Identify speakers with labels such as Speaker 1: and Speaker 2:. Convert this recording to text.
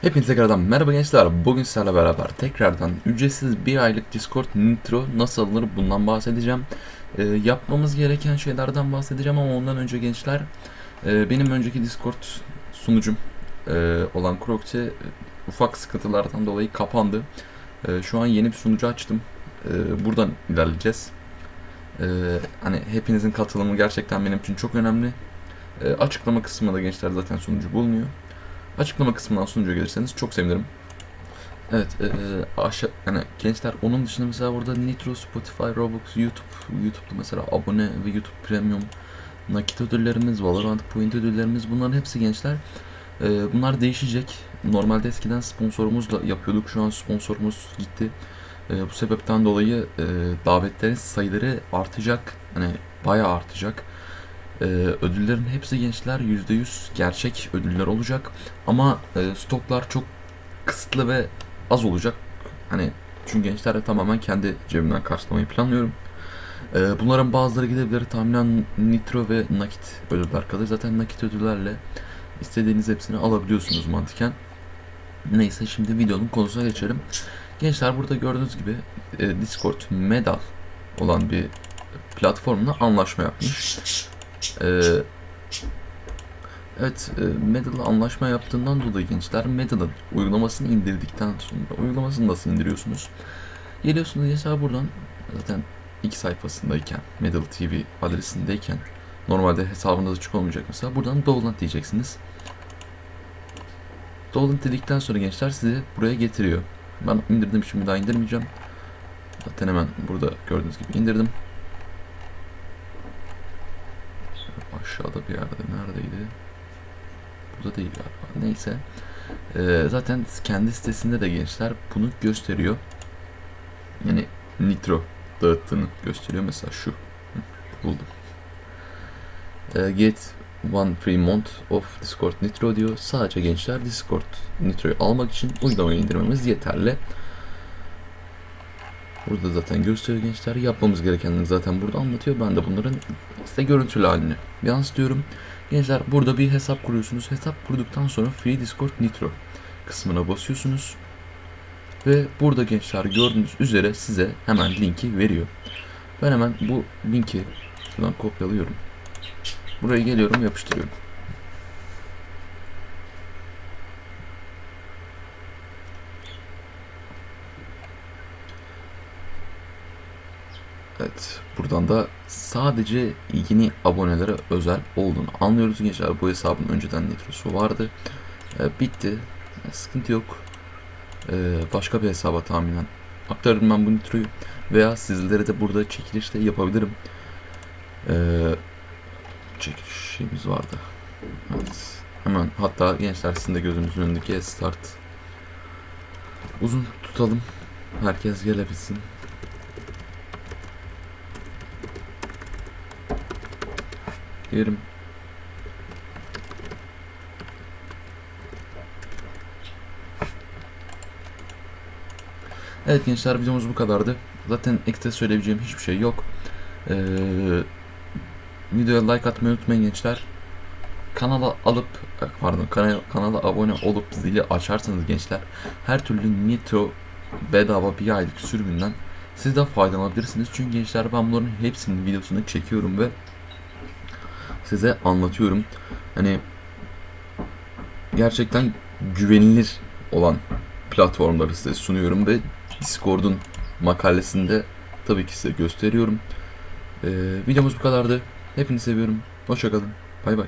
Speaker 1: Hepinize tekrardan merhaba gençler. Bugün sizlerle beraber tekrardan ücretsiz bir aylık Discord Nitro nasıl alınır bundan bahsedeceğim. Ee, yapmamız gereken şeylerden bahsedeceğim ama ondan önce gençler e, benim önceki Discord sunucum e, olan Crocte e, ufak sıkıntılardan dolayı kapandı. E, şu an yeni bir sunucu açtım. E, buradan ilerleyeceğiz. E, hani hepinizin katılımı gerçekten benim için çok önemli. E, açıklama kısmında gençler zaten sunucu bulunuyor. Açıklama kısmından sunucuya gelirseniz çok sevinirim. Evet, e, aşağı yani gençler onun dışında mesela burada Nitro, Spotify, Roblox, YouTube, YouTube'da mesela abone ve YouTube Premium nakit ödüllerimiz, Valorant point ödüllerimiz bunların hepsi gençler. E, bunlar değişecek. Normalde eskiden sponsorumuzla yapıyorduk. Şu an sponsorumuz gitti. E, bu sebepten dolayı e, davetlerin sayıları artacak. Hani bayağı artacak. Ee, ödüllerin hepsi gençler %100 gerçek ödüller olacak. Ama e, stoklar çok kısıtlı ve az olacak. Hani çünkü gençlerle tamamen kendi cebimden karşılamayı planlıyorum. Ee, bunların bazıları gidebilir. Tahminen nitro ve nakit ödüller kalır. Zaten nakit ödüllerle istediğiniz hepsini alabiliyorsunuz mantıken. Neyse şimdi videonun konusuna geçelim. Gençler burada gördüğünüz gibi e, Discord Medal olan bir platformla anlaşma yapmış. Ee, evet, e, Medal'la anlaşma yaptığından dolayı gençler Medal'ın uygulamasını indirdikten sonra uygulamasını nasıl indiriyorsunuz? Geliyorsunuz gençler buradan zaten ilk sayfasındayken Medal TV adresindeyken normalde hesabınız açık olmayacak mesela buradan download diyeceksiniz. Download dedikten sonra gençler sizi buraya getiriyor. Ben indirdim şimdi daha indirmeyeceğim. Zaten hemen burada gördüğünüz gibi indirdim. Aşağıda bir yerde neredeydi? Burada değil galiba. Neyse. Ee, zaten kendi sitesinde de gençler bunu gösteriyor. Yani nitro dağıttığını gösteriyor. Mesela şu. Buldum. Ee, get one free month of Discord Nitro diyor. Sadece gençler Discord Nitro'yu almak için uygulamayı indirmemiz yeterli. Burada zaten gösteriyor gençler. Yapmamız gerekenleri zaten burada anlatıyor. Ben de bunların size görüntülü halini yansıtıyorum. Gençler burada bir hesap kuruyorsunuz. Hesap kurduktan sonra Free Discord Nitro kısmına basıyorsunuz. Ve burada gençler gördüğünüz üzere size hemen linki veriyor. Ben hemen bu linki şuradan kopyalıyorum. Buraya geliyorum yapıştırıyorum. Evet, buradan da sadece yeni abonelere özel olduğunu anlıyoruz gençler. Bu hesabın önceden nitrosu vardı. Ee, bitti. Ee, sıkıntı yok. Ee, başka bir hesaba tahminen aktarırım ben bu nitroyu. Veya sizlere de burada çekiliş de yapabilirim. Ee, çekilişimiz vardı. Evet. Hemen hatta gençler sizin de gözünüzün önündeki start. Uzun tutalım. Herkes gelebilsin. Yerim. Evet gençler videomuz bu kadardı. Zaten ekstra söyleyebileceğim hiçbir şey yok. Ee, videoya like atmayı unutmayın gençler. Kanala alıp pardon kanala, kanala abone olup zili açarsanız gençler her türlü Nitro bedava bir aylık sürümünden siz de faydalanabilirsiniz. Çünkü gençler ben bunların hepsinin videosunu çekiyorum ve size anlatıyorum. Hani gerçekten güvenilir olan platformları size sunuyorum ve Discord'un makalesinde tabii ki size gösteriyorum. Ee, videomuz bu kadardı. Hepinizi seviyorum. Hoşçakalın. Bay bay.